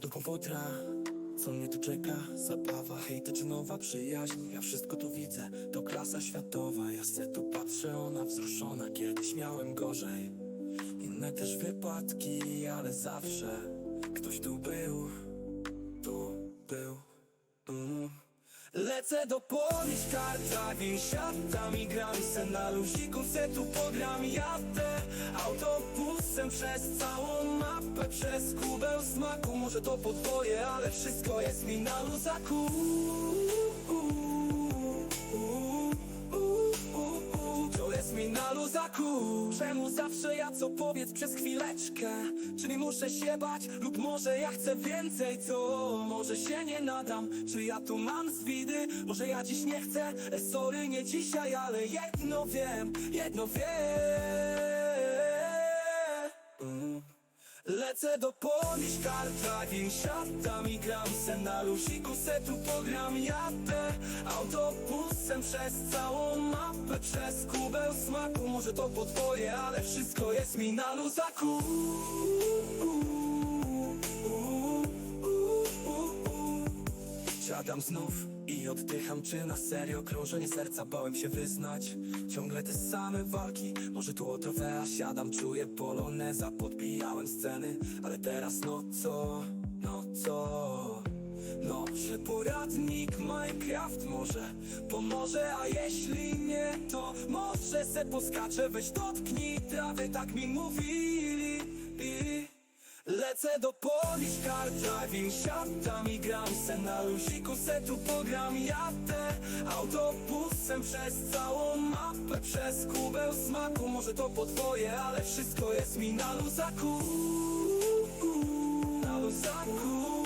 Do komputera Co mnie tu czeka? Zabawa, hejty czy nowa przyjaźń. Ja wszystko tu widzę, to klasa światowa. Ja se tu patrzę, ona wzruszona. Kiedyś miałem gorzej. Inne też wypadki, ale zawsze Ktoś tu był. Tu był. Mm. Lecę do Polish Car Driving Siadam i gram se na luziku Se tu pogram jadę Autobusem przez całą mapę Przez kubeł smaku. Może to podwoje, ale wszystko jest mi na luzaku luzaku Czemu zawsze ja co powiedz przez chwileczkę? Czyli muszę się bać lub może ja chcę więcej? To może się nie nadam Czy ja tu mam zwidy Może ja dziś nie chcę e, Sorry nie dzisiaj ale jedno wiem Jedno wiem Lecę do Polish Car Driving Siadam i gram na luziku Se pogram. Jadę Autobusem przez całą mapę Przez kubeł smaku. Może to podwoje, ale wszystko jest mi na luzaku Siadam znów i oddycham, czy na serio krążenie serca bałem się wyznać. Ciągle te same walki, może tu o trofea siadam Czuję poloneza, podbijałem sceny Ale teraz no co, no co? No, że poradnik Minecraft może pomoże A jeśli nie, to może se poskaczę Weź dotknij trawy, tak mi mówili. I... Lecę do Polish Car Driving Siadam i gram se na luziku Se tu pogram. Jadę Autobusem przez całą mapę Przez kubeł smaku. Może to podwoje, ale wszystko jest mi na luzaku. Na Luzaku